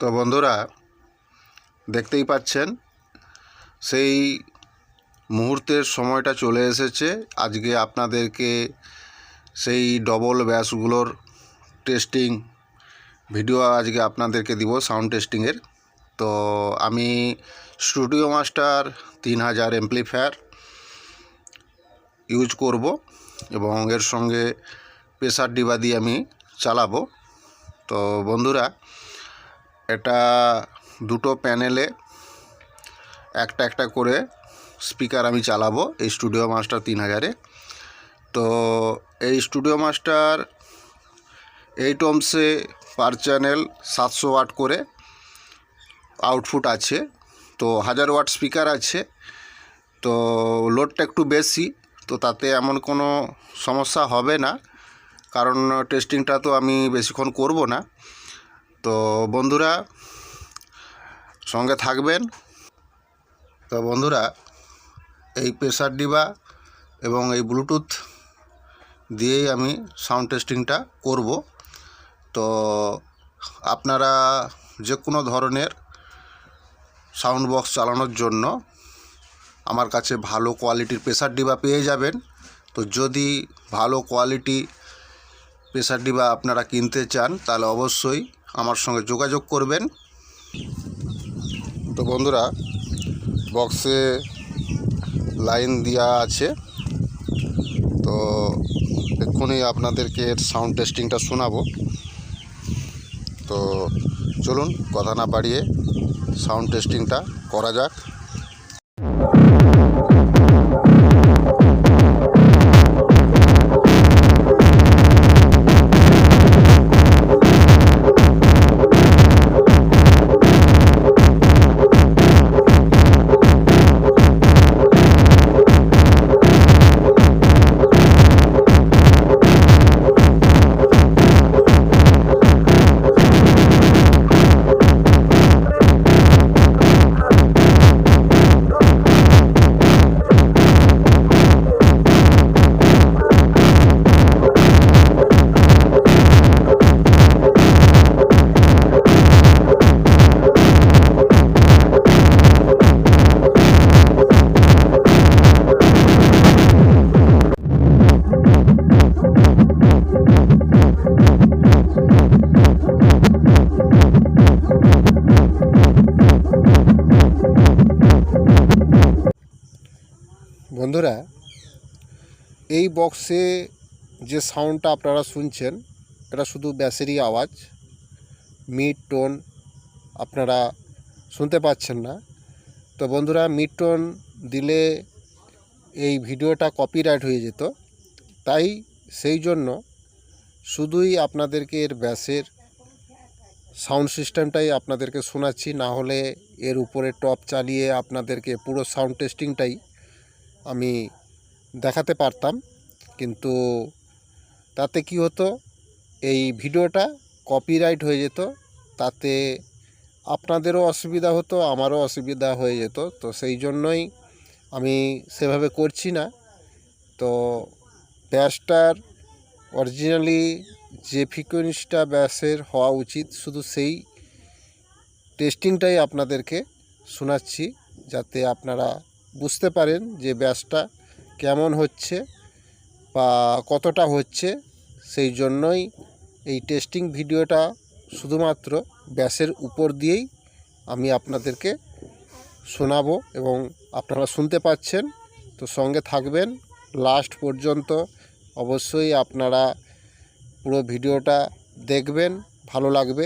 তো বন্ধুরা, দেখতেই পাচ্ছেন, সেই মুহূর্তের সময়টা চলে এসেছে। আজকে আপনাদেরকে সেই ডবল ব্যাসগুলোর টেস্টিং ভিডিও আজকে আপনাদেরকে দিব সাউন্ড টেস্টিংয়ের তো আমি স্টুডিও মাস্টার তিন হাজার এমপ্লিফায়ার ইউজ করব এবং এর সঙ্গে প্রেসার ডিবা দিয়ে আমি চালাবো। তো বন্ধুরা এটা দুটো প্যানেলে একটা একটা করে স্পিকার আমি চালাবো, এই স্টুডিও মাস্টার তিন হাজারে। তো এই স্টুডিও মাস্টার এইট ওমসে পার চ্যানেল সাতশো ওয়াট করে আউটপুট আছে। তো হাজার ওয়াট স্পিকার আছে। তো লোডটা একটু বেশি, তো তাতে এমন কোনো সমস্যা হবে না। কারণ টেস্টিংটা তো আমি বেশিক্ষণ করব না। তো বন্ধুরা, সঙ্গে থাকবেন। তো বন্ধুরা, এই প্রেসার ডিবা এবং এই ব্লুটুথ দিয়েই আমি সাউন্ড টেস্টিংটা করব। তো আপনারা যে কোনো ধরনের সাউন্ড বক্স চালানোর জন্য আমার কাছে ভালো কোয়ালিটির প্রেসার ডিবা পেয়ে যাবেন। তো যদি ভালো কোয়ালিটি প্রেসার ডিবা আপনারা কিনতে চান, তাহলে অবশ্যই আমার সঙ্গে যোগাযোগ করবেন। তো বন্ধুরা বক্সে লাইন দেওয়া আছে। তো এক্ষুনি আপনাদেরকে সাউন্ড টেস্টিংটা শোনাবো। তো চলুন, কথা না বাড়িয়ে সাউন্ড টেস্টিংটা করা যাক। এই বক্সে যে সাউন্ডটা আপনারা শুনছেন, এটা শুধু ব্যাসেরই আওয়াজ। মিড টোন আপনারা শুনতে পাচ্ছেন না। তো বন্ধুরা মিড টোন দিলে এই ভিডিওটা কপিরাইট হয়ে যেত। তাই সেই জন্য শুধুই আপনাদেরকে এর ব্যাসের সাউন্ড সিস্টেমটাই আপনাদেরকে শোনাচ্ছি। না হলে এর উপরে টপ চালিয়ে আপনাদেরকে পুরো সাউন্ড টেস্টিংটাই আমি দেখাতে পারতাম, কিন্তু তাতে কি হতো, এই ভিডিওটা কপিরাইট হয়ে যেত, তাতে আপনাদেরও অসুবিধা হতো, আমারও অসুবিধা হয়ে যেত, তো সেই জন্যই আমি সেভাবে করছি না। তো ব্যাসটার অরিজিনালি যে ফ্রিকোয়েন্সিটা ব্যাসের হওয়া উচিত, শুধু সেই টেস্টিংটাই আপনাদেরকে শোনাচ্ছি, যাতে আপনারা বুঝতে পারেন যে ব্যাসটা কেমন হচ্ছে বা কতটা হচ্ছে সেই জন্যই এই টেস্টিং ভিডিওটা শুধুমাত্র ব্যাসের উপর দিয়েই আমি আপনাদেরকে শোনাবো এবং আপনারা শুনতে পাচ্ছেন। তো সঙ্গে থাকবেন। লাস্ট পর্যন্ত অবশ্যই আপনারা পুরো ভিডিওটা দেখবেন, ভালো লাগবে।